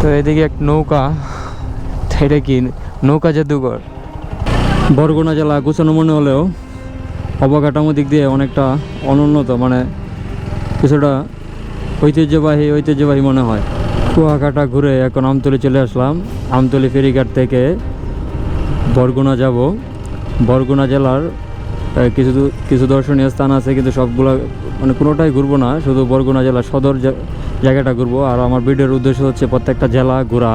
তো এদিকে এক নৌকা, এটা কি? নৌকা জাদুঘর। বরগুনা জেলা গুছানো মনে হলেও অবকাঠামো দিক দিয়ে অনেকটা অনুন্নত মানে কিছুটা ঐতিহ্যবাহী ঐতিহ্যবাহী মনে হয়। কুয়াকাটা ঘুরে এখন আমতলি চলে আসলাম। আমতলি ফেরিঘাট থেকে বরগুনা যাব। বরগুনা জেলার কিছু কিছু দর্শনীয় স্থান আছে, কিন্তু সবগুলো মানে কোনোটাই ঘুরবো না। শুধু বরগুনা জেলার সদর জায়গাটা ঘুরবো। আর আমার ভিডিওর উদ্দেশ্য হচ্ছে প্রত্যেকটা জেলা ঘোরা।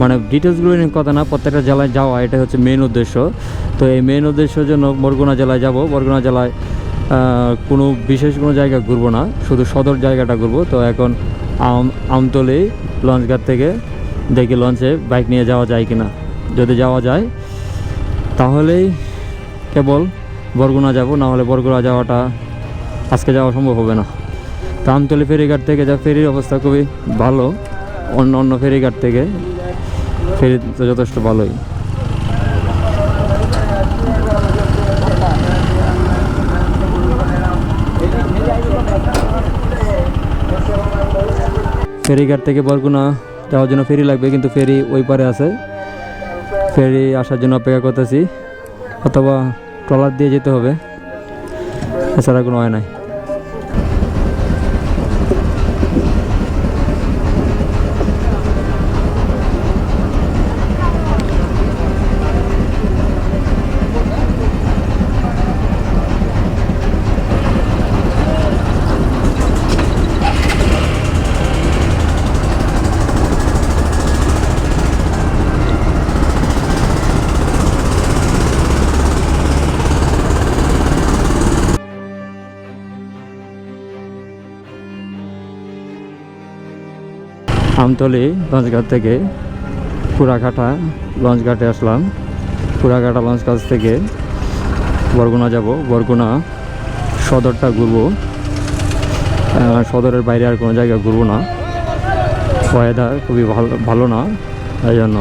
মানে ডিটেলসগুলো নিয়ে কথা না, প্রত্যেকটা জেলায় যাওয়া এটা হচ্ছে মেন উদ্দেশ্য। তো এই মেন উদ্দেশ্যের জন্য বরগুনা জেলায় যাব। বরগুনা জেলায় কোনো বিশেষ কোনো জায়গা ঘুরবো না। শুধু সদর জায়গাটা ঘুরবো। তো এখন আম, আমতলি লঞ্চঘাট থেকে দেখি লঞ্চে বাইক নিয়ে যাওয়া যায় কি না যদি যাওয়া যায়, তাহলেই কেবল বরগুনা যাব। না হলে বরগুনা যাওয়াটা আজকে যাওয়া সম্ভব হবে না। আমতলি ফেরিঘাট থেকে যা ফেরির অবস্থা খুবই ভালো, অন্য অন্য ফেরিঘাট থেকে ফেরি তো যথেষ্ট ভালোই। ফেরিঘাট থেকে বরগুনা যাওয়ার জন্য ফেরি লাগবে, কিন্তু ফেরি ওই পারে আছে। ফেরি আসার জন্য অপেক্ষা করতেছি, অথবা ট্রলার দিয়ে যেতে হবে, এছাড়া কোনো হয় নাই। আমতলি লঞ্চঘাট থেকে পুরাঘাটা লঞ্চঘাটে আসলাম। পুরাঘাটা লঞ্চ কাছ থেকে বরগুনা যাব। বরগুনা সদরটা ঘুরব। সদরের বাইরে আর কোনো জায়গায় ঘুরবো না। ওয়েদার খুবই ভালো ভালো না, তাই জন্য।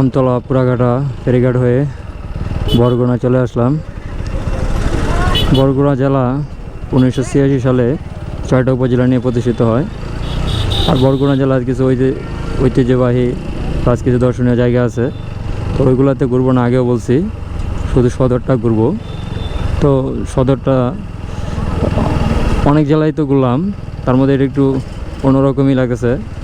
আমতলা পুরাঘাটা ফেরিঘাট হয়ে বরগুনা চলে আসলাম। বরগুনা জেলা উনিশশো ছিয়াশি সালে ছয়টা উপজেলা নিয়ে প্রতিষ্ঠিত হয়। আর বরগুনা জেলার কিছু ঐতি- ঐতিহ্যবাহী প্লাস কিছু দর্শনীয় জায়গা আছে। তো ওইগুলোতে ঘুরবো না, আগেও বলছি, শুধু সদরটা ঘুরবো। তো সদরটা, অনেক জেলায় তো ঘুরলাম, তার মধ্যে এটা একটু অন্যরকমই লাগতেছে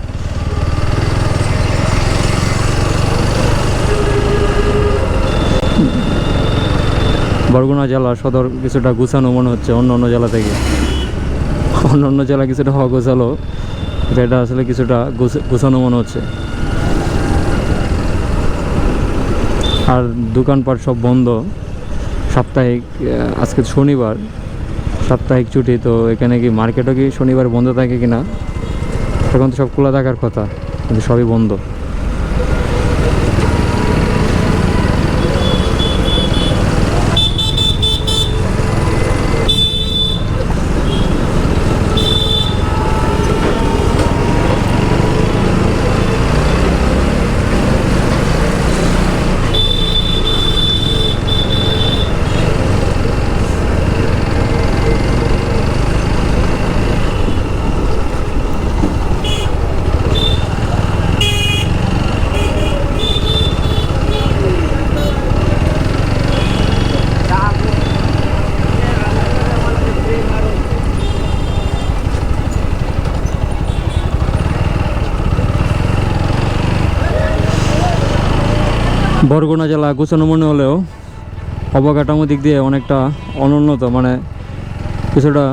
বরগুনা জেলা সদর কিছুটা গুছানো মনে হচ্ছে অন্য অন্য জেলা থেকে। অন্য অন্য জেলা কিছুটা হওয়া গোছালো এটা আসলে কিছুটা গুছানো মনে হচ্ছে। আর দোকানপাট সব বন্ধ। সাপ্তাহিক আজকে শনিবার। সাপ্তাহিক ছুটি, তো এখানে কি মার্কেটও কি শনিবার বন্ধ থাকে কি না তখন তো সব খোলা থাকার কথা, কিন্তু সবই বন্ধ। বরগুনা জেলা গুছানো মনে হলেও অবকাঠামো দিক দিয়ে অনেকটা অনুন্নত মানে কিছুটা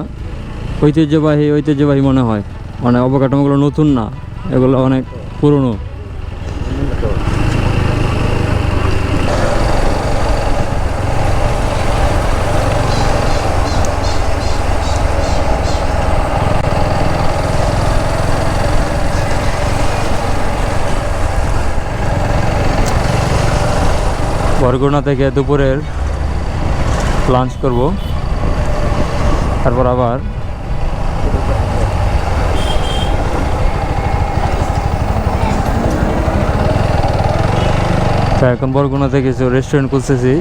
ঐতিহ্যবাহী ঐতিহ্যবাহী মনে হয়। মানে অবকাঠামোগুলো নতুন না, এগুলো অনেক পুরনো। বরগুনা থেকে দুপুরের লাঞ্চ করব। তারপর আবার এখন বরগুনাতে কিছু রেস্টুরেন্ট খুঁজতেছি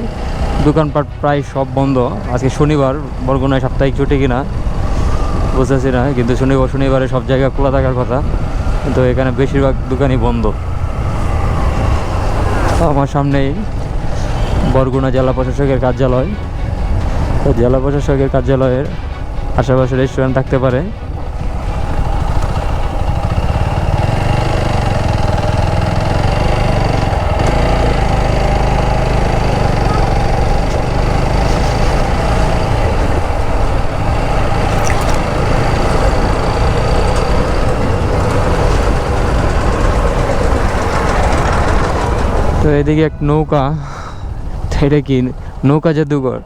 দোকানপাট প্রায় সব বন্ধ। আজকে শনিবার, বরগুনায় সাপ্তাহিক ছুটি কিনা বুঝতেছি না, কিন্তু শনিবার, শনিবারে সব জায়গা খোলা থাকার কথা। কিন্তু এখানে বেশিরভাগ দোকানই বন্ধ। আমার সামনেই বরগুনা জেলা প্রশাসকের কার্যালয়। তো জেলা প্রশাসকের কার্যালয়ের আশেপাশে রেস্টুরেন্ট থাকতে পারে। তো এদিকে এক নৌকা এটা কি নৌকা জাদুঘর?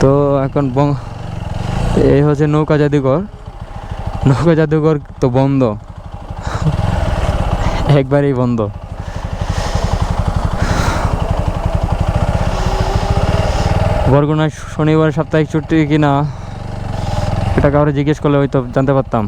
তো এখন এই হচ্ছে নৌকা জাদুঘর। নৌকা জাদুঘর তো বন্ধ। একবারেই বন্ধ। বরগুনায় শনিবার সাপ্তাহিক ছুটি কিনা, এটা কাউরে জিজ্ঞেস করলে হয়তো জানতে পারতাম।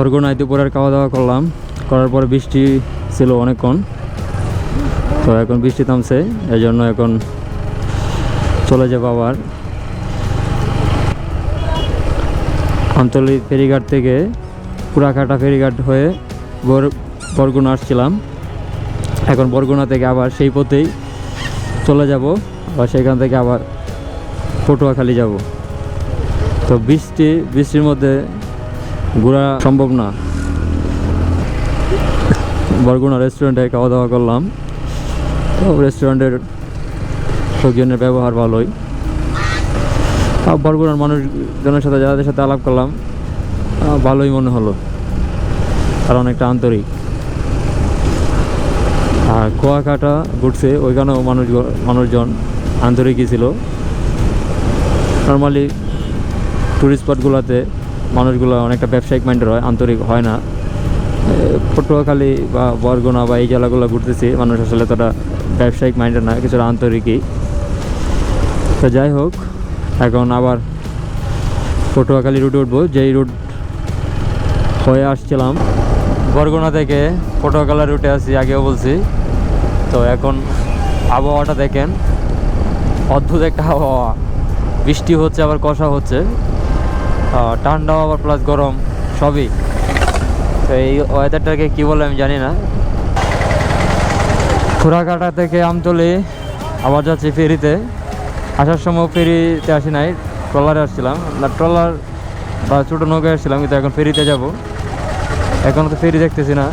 বরগুনায় দুপুরের খাওয়া দাওয়া করলাম। করার পর বৃষ্টি ছিল অনেকক্ষণ। তো এখন বৃষ্টি থামছে এই জন্য এখন চলে যাব আবার। আঞ্চলিক ফেরিঘাট থেকে পুরাকাটা ফেরিঘাট হয়ে বর, বরগুনা আসছিলাম। এখন বরগুনা থেকে আবার সেই পথেই চলে যাব, আবার সেখান থেকে আবার পটুয়াখালী যাব। তো বৃষ্টি, বৃষ্টির মধ্যে ঘোরা সম্ভব না। বরগুনা রেস্টুরেন্টে খাওয়া দাওয়া করলাম। তো রেস্টুরেন্টের লোকজনের ব্যবহার ভালোই। আর বরগুনার মানুষজনের সাথে যাদের সাথে আলাপ করলাম ভালোই মনে হলো। আর অনেকটা আন্তরিক। আর কুয়াকাটা ঘুরছে, ওইখানেও মানুষ মানুষজন আন্তরিকই ছিল। নর্মালি টুরিস্ট স্পটগুলোতে মানুষগুলো অনেকটা ব্যবসায়িক মাইন্ডের হয়, আন্তরিক হয় না। পটুয়াখালী বা বরগুনা বা এই জেলাগুলো ঘুরতেছি, মানুষ আসলে তোরা ব্যবসায়িক মাইন্ডের না, কিছুটা আন্তরিকই। তো যাই হোক, এখন আবার পটুয়াখালী রুটে উঠবো, যেই রুট হয়ে আসছিলাম। বরগুনা থেকে পটুয়াখালী রুটে আসি আগেও বলছি। তো এখন আবহাওয়াটা দেখেন, অদ্ভুত একটা আবহাওয়া। বৃষ্টি হচ্ছে, আবার কষা হচ্ছে। ঠান্ডাও আবার প্লাস গরম, সবই। তো এই ওয়েদারটাকে কী বলে আমি জানি না। খোরাকাটা থেকে আমতলি, আবার যাচ্ছি ফেরিতে। আসার সময় ফেরিতে আসি নাই, ট্রলারে আসছিলাম। না, ট্রলার বা ছোটো নৌকায় আসছিলাম, কিন্তু এখন ফেরিতে যাব। এখন তো ফেরি দেখতেছি না।